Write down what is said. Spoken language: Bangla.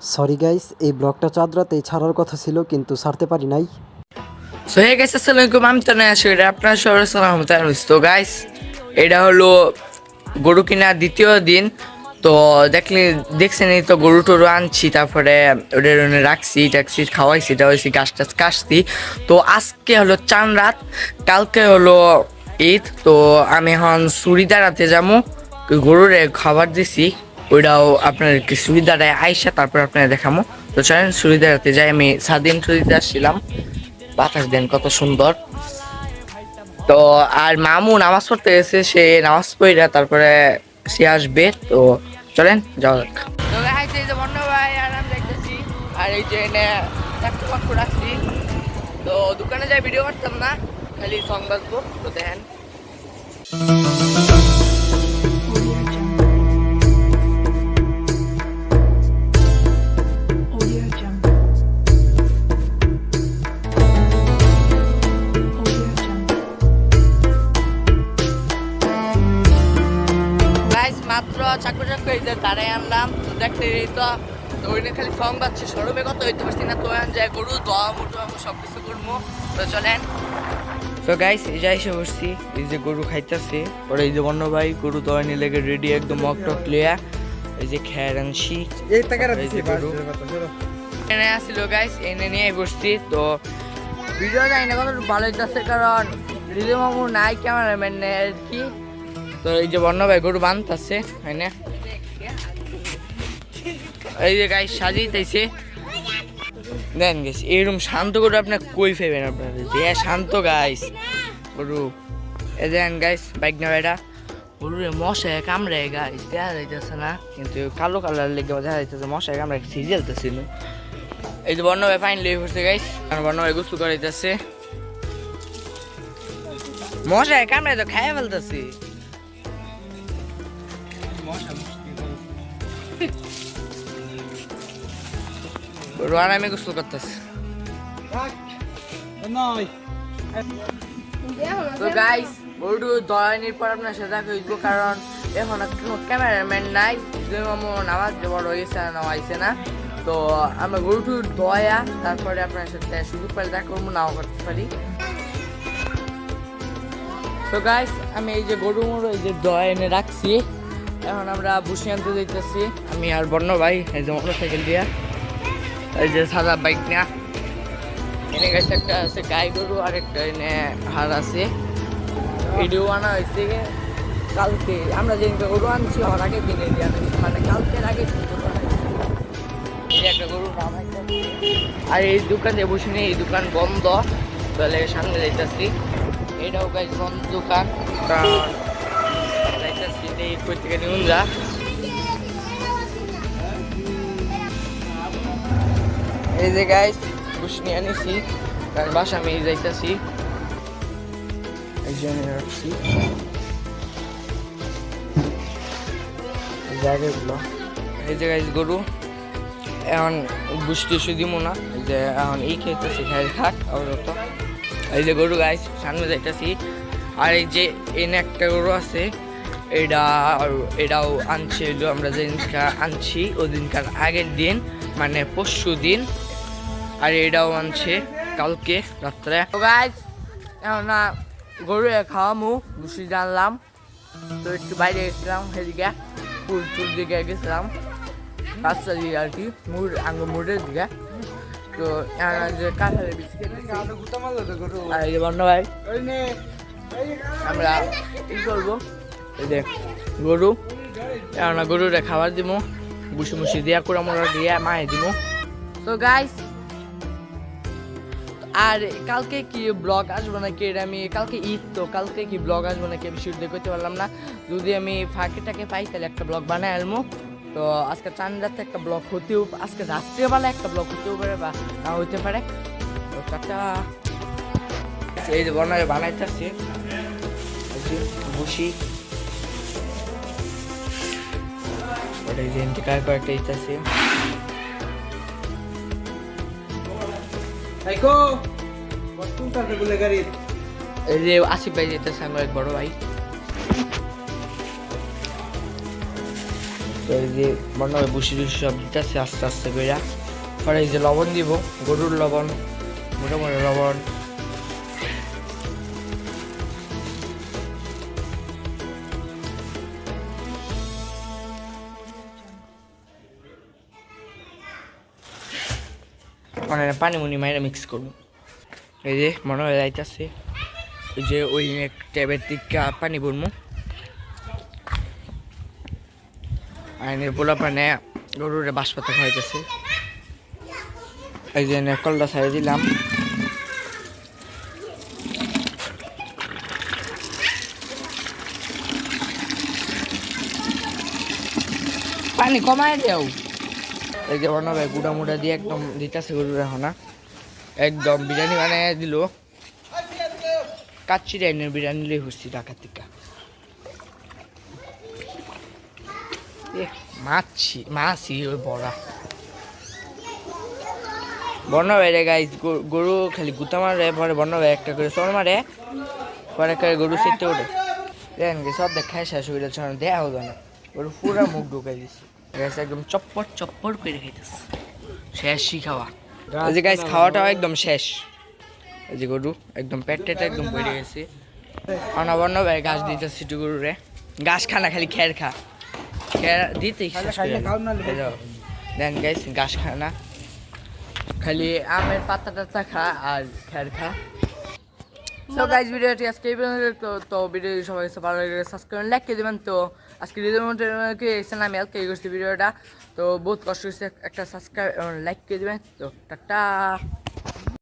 সরি গাইস এই ব্লগটা চাঁদ রাতেই ছাড়ার কথা ছিল, কিন্তু ছাড়তে পারি নাই। সো হে গাইস আসসালামু আলাইকুম আমি তো নয় আসলে আপনার সবার সালাম তো গাইস এটা হলো গরু কেনার দ্বিতীয় দিন। তো দেখলে দেখছেন এই তো গরু টরু আনছি, তারপরে ওদের রাখছি ট্যাক্সি খাওয়াইছি টাওয়াইছি গাছ টাছ কাটছি। তো আজকে হলো চান রাত, কালকে হলো ঈদ। তো আমি এখন সুরিদারাতে যাব, গরুরে খাবার দিছি। ওইটাও আপনার কি সুরিদারায় আইসা তারপর আপনার দেখামো। তো চলেন সুরিদারাতে যাই, আমি স্বাধীন সুরিদার ছিলাম বাতাস দেন, কত সুন্দর। তো আর মামু নামাজ পড়তে গেছে, সে নামাজ পড়া তারপরে সে আসবে। তো চলেন, যাওয়া যাক। আর এই যে এনে চাকু পাকু রাখছি। তো দোকানে যাই, ভিডিও করতাম না, খালি সং বাজবো। তো দেখেন। মাত্র চাকু চাকু যে দাঁড়াই আনলাম তো দেখতে এই তো ওইটা খালি সং বাজছে শোরুমে কত হইতে পারছি না তো এখন যাই গরু দোয়া মুটো আমি সব কিছু করব তো চলেন। তো গাইস এই যে এসে বসছি এই যে গরু খাইতেছে পরে এই যে বন্য ভাই গরু দোয়া নিয়ে লেগে রেডি একদম মক টক লিয়া এই যে খেয়ার আনছি। এই গরু। এনে আসছিল গাইস এনে নিয়ে বসছি তো ভিডিও যাই না কত ভালো হইতেছে কারণ রিলে মামু নাই ক্যামেরাম্যান নেই আর কি। তো এই যে বন্য ভাই গরু বানতেছে, হয় না? এই যে গাইস সাজিয়েছে দেন গেছি এরকম শান্ত গরু আপনার কই ফেবেন আপনার? যে শান্ত গাইস গরু। এ দেন গাইস বাইক না এটা গরুরে মশায় কামড়ে গাইস দেখা যাইতেছে না? কিন্তু কালো কালার লেগে দেখা যাইতেছে, মশায় কামড়ে সিরিয়াল তো ছিল এই যে বর্ণ ভাই ফাইন লেগে পড়ছে গাইস আর বর্ণ ভাই গুসু করাইতেছে। মশায় কামড়ে তো খাইয়া ফেলতেছি। গরু আমি গুসল করতেছি। তো গাইস গরু দয়ানির পর আপনার সাথে হইব কারণ এখন কোনো ক্যামেরাম্যান নাই, দুই মামু নামাজ বড় হয়েছে আর নামাইছে না। তো আমরা গরুটু দয়া, তারপরে আপনার সাথে সুযোগ পাই দেখা করব, নাও করতে পারি। তো গাইস আমি এই যে গরু মরু এই যে দয়া এনে রাখছি। এখন আমরা বসে আনতে যাইতেছি। আমি আর বর্ণ ভাই, এই যে মোটর সাইকেল দিয়া। এই যে সাদা বাইক না এনে গেছে একটা আছে গাই গরু আর একটা এনে হার আছে। ভিডিও আনা হয়েছে। কালকে, আমরা যেদিনকে গরু আনছি আমার আগে দিনে দিয়ে আনছি মানে কালকের আগে একটা গরু নাম আর এই দোকানে বসে নেই এই দোকান বন্ধ। তাহলে সামনে যাইতেছি। এটাও গাছ বন্ধ দোকান। কারণ যাইতেছি, এই কই থেকে নিউন যা এই যে গাইস বসে নিয়ে আনিছি, কারণ বাসা আমি যাইতেছি। একজনে রাখছি। জায়গাগুলো এই যে গাইস গরু। এখন বুঝতে দিব না, এই যে এখন এই খেতেছি, খাই খাক তো এই যে গরু গাইস সামনে যাইতেছি। আর এই যে এনে একটা গরু আছে, এটা এটাও আনছে হলো আমরা যেদিনকার আনছি ওই দিনকার আগের দিন মানে পরশু দিন। আর এটাও আনছে কালকে রাত্রে। না গরু খাওয়ামু বুসি জানলাম। তো একটু বাইরে গেছিলাম, সেদিকে ফুল টুল দিকে গেছিলাম। রাস্তা দিকে আর কি, মুড় আঙ্গ মুড়ের দিকে। তো যে কাঁঠালের বিস্কিট বন্ধ ভাই, আমরা কি করব? যে গরু, এখন গরুরে খাবার দিব বুসি মুসি দিয়া কুড়া মুড়া দিয়া, মায়ে দিব তো গাইস আর কালকে কি ব্লগ আসব নাকি এটা আমি কালকে ঈদ, তো কালকে কি ব্লগ আসব নাকি আমি শুট করতে পারলাম না। যদি আমি ফাঁকে টাকে পাই তাহলে একটা ব্লগ বানাই আনব তো আজকে চান রাতে একটা ব্লগ হতেও আজকে রাত্রেবেলা একটা ব্লগ হতেও পারে বা না হইতে পারে। তো চারটা এই যে বনারে বানাইতেছি। বসি। ওটা যে কয়েকটা ইতাছে। আইকো বর্তমান তাতে বলে গাড়ি যে আসিফ ভাই এক বড় ভাই। তো এই যে মনে বসি টুসি সব দিতেছে আস্তে আস্তে করে পরে এই যে লবণ দিব, গরুর লবণ, মোটামুটি লবণ। মানে পানি মুনি মাইরা মিক্স করব। এই যে মনে হয় যাইতেছে। ওই যে ওই ট্যাবের দিকে পানি ভরবো আইনের পোলা পানে গরুরে বাঁশ পাতা খাইতেছে এই যে কলটা ছাড়ে দিলাম। পানি কমায় দেও। এই যে বানাবে গুঁড়া মুড়া দিয়ে একদম দিতেছে গরুর এখন একদম বিরিয়ানি বানিয়ে দিল। কাচ্চি ডাইনের বিরিয়ানি লই হচ্ছি ঢাকা থেকে। মাছি মাছি ওই বড়া। বন্য বাইরে গাইজ গরু খালি গুতা মারে, পরে বন্য ভাই একটা করে চর মারে, পরে করে গরু সিটতে ওঠে। দেখেন সব দেখায় শেষ হয়ে যাচ্ছে দেয়া হবে না। গরু পুরা মুখ ঢুকাই দিছে। গেছে একদম চপ্পর চপ্পর করে খাইতেছে। শেষই খাওয়া। এই যে গাইজ খাওয়াটাও একদম শেষ। এই যে গরু একদম পেট টেট একদম বেড়ে গেছে। অনবর্ণ ভাই ঘাস দিতে সিটু গরুরে। ঘাস খা না খালি খের খা। খের দিতেই যাও। দেন গাইস ঘাস খা না। খালি আমের পাতা টাতা খা আর খের খা। সো গাইজ ভিডিওটি আজকে এই পর্যন্ত। তো তো ভিডিও সবাই ভালো লাগে সাবস্ক্রাইব লাইক করে দেবেন। তো আজকে ভিডিওর মধ্যে কি আমি হেল্প করছি ভিডিওটা তো বহুত কষ্ট হয়েছে একটা সাবস্ক্রাইব লাইক করে দেবেন। তো টাটা।